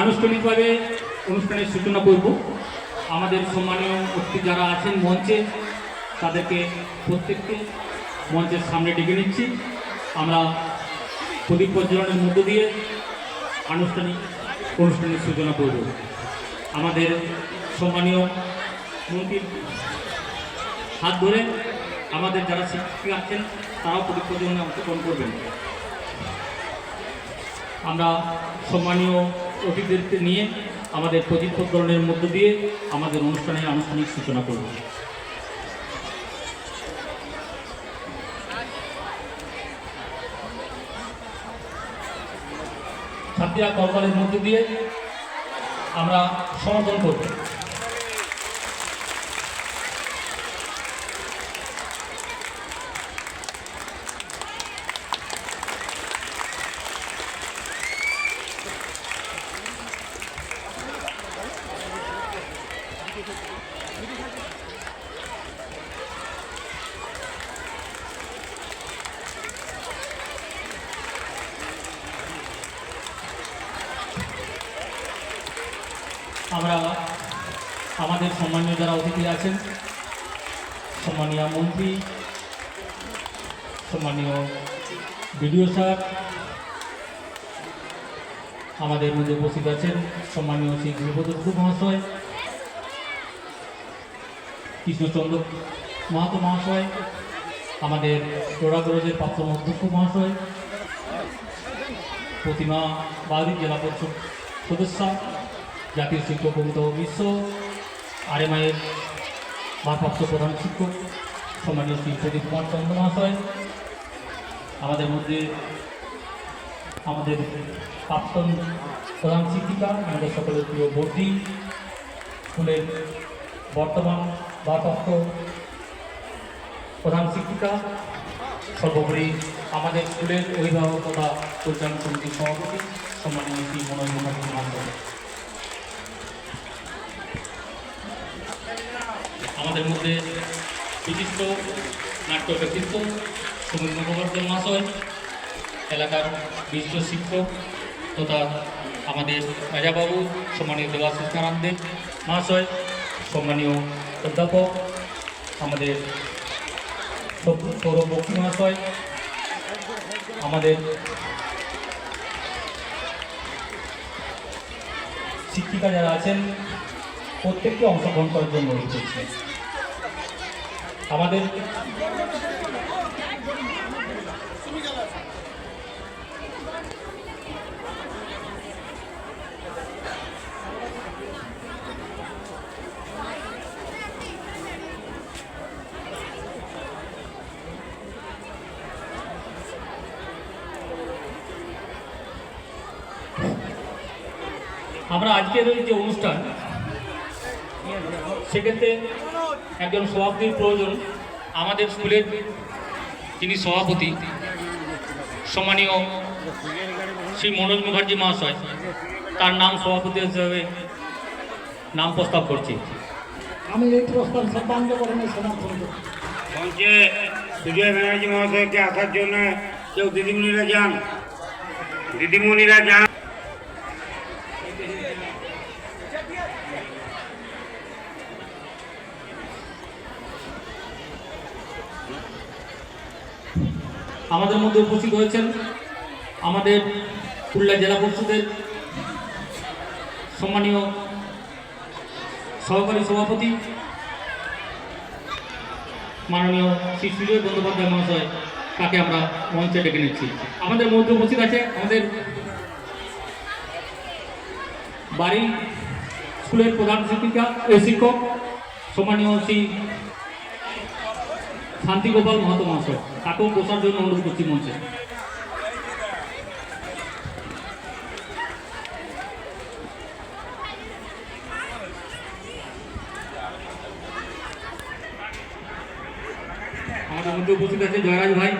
আনুষ্ঠানিকভাবে অনুষ্ঠানের সূচনা করব। আমাদের সম্মানীয় অতিথি যারা আছেন মঞ্চে, তাদেরকে প্রত্যেককে মঞ্চের সামনে ডেকে নিচ্ছি। আমরা প্রদীপ প্রজ্বলনের মধ্য দিয়ে আনুষ্ঠানিক অনুষ্ঠানের সূচনা করব। আমাদের সম্মানীয় মন্ত্রীর হাত ধরে আমাদের যারা শিক্ষক আছেন, তারাও প্রদীপ প্রজ্বলনে অংশগ্রহণ করবেন। আমরা সম্মানীয় অতিথিদেরকে নিয়ে আমাদের প্রদীপ প্রজ্বলনের মধ্য দিয়ে আমাদের অনুষ্ঠানের আনুষ্ঠানিক সূচনা করব। ছাত্রীরা কলকালের মধ্য দিয়ে আমরা সমর্থন করব। আমরা আমাদের সম্মানীয় যারা অতিথি আছেন, সম্মানীয় মন্ত্রী, সম্মানীয় বিডিও স্যার, আমাদের মধ্যে উপস্থিত আছেন সম্মানীয় শ্রী গৃহপদত্ত মহাশয় কৃষ্ণচন্দ্র মাহাতো মহাশয়, আমাদের তোড়াগরজের প্রাপ্ত অধ্যক্ষ মহাশয়, প্রতিমা বাড়ি জেলা পরিষদ সদস্য, জাতীয় শিক্ষক কবিতা বিশ্ব আরএমআইয়ের ভারপ্রাপ্ত প্রধান শিক্ষক, সম্মানীয় শ্রী প্রদীপ কুমার চন্দ্র মহাশয়, আমাদের মধ্যে আমাদের প্রাক্তন প্রধান শিক্ষিকা, আমাদের সকলের প্রিয় বর্দি, স্কুলের বর্তমান ভারপ্রাপ্ত প্রধান শিক্ষিকা, সর্বোপরি আমাদের স্কুলের অভিভাবক তথা পরিচালন সমিতির সভাপতি, সম্মানীয় শ্রী মনোজ মুখার্জী আমাদের মধ্যে বিশিষ্ট নাট্য ব্যক্তিত্ব সুনীল মুখোপাধ্যায় মহাশয়, এলাকার বিশিষ্ট শিক্ষক তথা আমাদের রাজাবাবু, সম্মানীয় দেবাশিস নারায়ণ দেব মহাশয় সম্মানীয় অধ্যাপক, আমাদের সৌরভ বক্সি মহাশয়, আমাদের শিক্ষিকা যারা আছেন, প্রত্যেককে অংশগ্রহণ করার জন্য অনুরোধ আমাদের আমরা আজকের এই যে অনুষ্ঠান সেক্ষেত্রে একজন সভাপতির প্রয়োজন। আমাদের স্কুলের যিনি সভাপতি সম্মানীয় শ্রী মনোজ মুখার্জি মহাশয় তার নাম সভাপতি হিসেবে নাম প্রস্তাব করছি। আমি এই প্রস্তাব সর্বাঙ্গকরণে সমর্থন করি মঞ্চে বিজয় ব্যানার্জি মহাশয়কে আসার জন্য কেউ দিদিমণিরা যান? দিদিমণিরা যান। আমাদের মধ্যে উপস্থিত হয়েছেন আমাদের পুরুলিয়া জেলা পরিষদের সম্মানীয় সহকারী সভাপতি মাননীয় শ্রী সুজয় বন্দ্যোপাধ্যায় মহাশয়, তাকে আমরা মঞ্চে ডেকে নিচ্ছি। আমাদের মধ্যে উপস্থিত আছে আমাদের বাড়ি স্কুলের প্রধান শিক্ষিকা শিক্ষক সম্মানীয় শ্রী শান্তিগোপাল মহাতো মহাশয়, তাকেও বসার জন্য অনুরোধ করছি মঞ্চে। আমাদের মধ্যে উপস্থিত আছে জয়রাজ ভাই।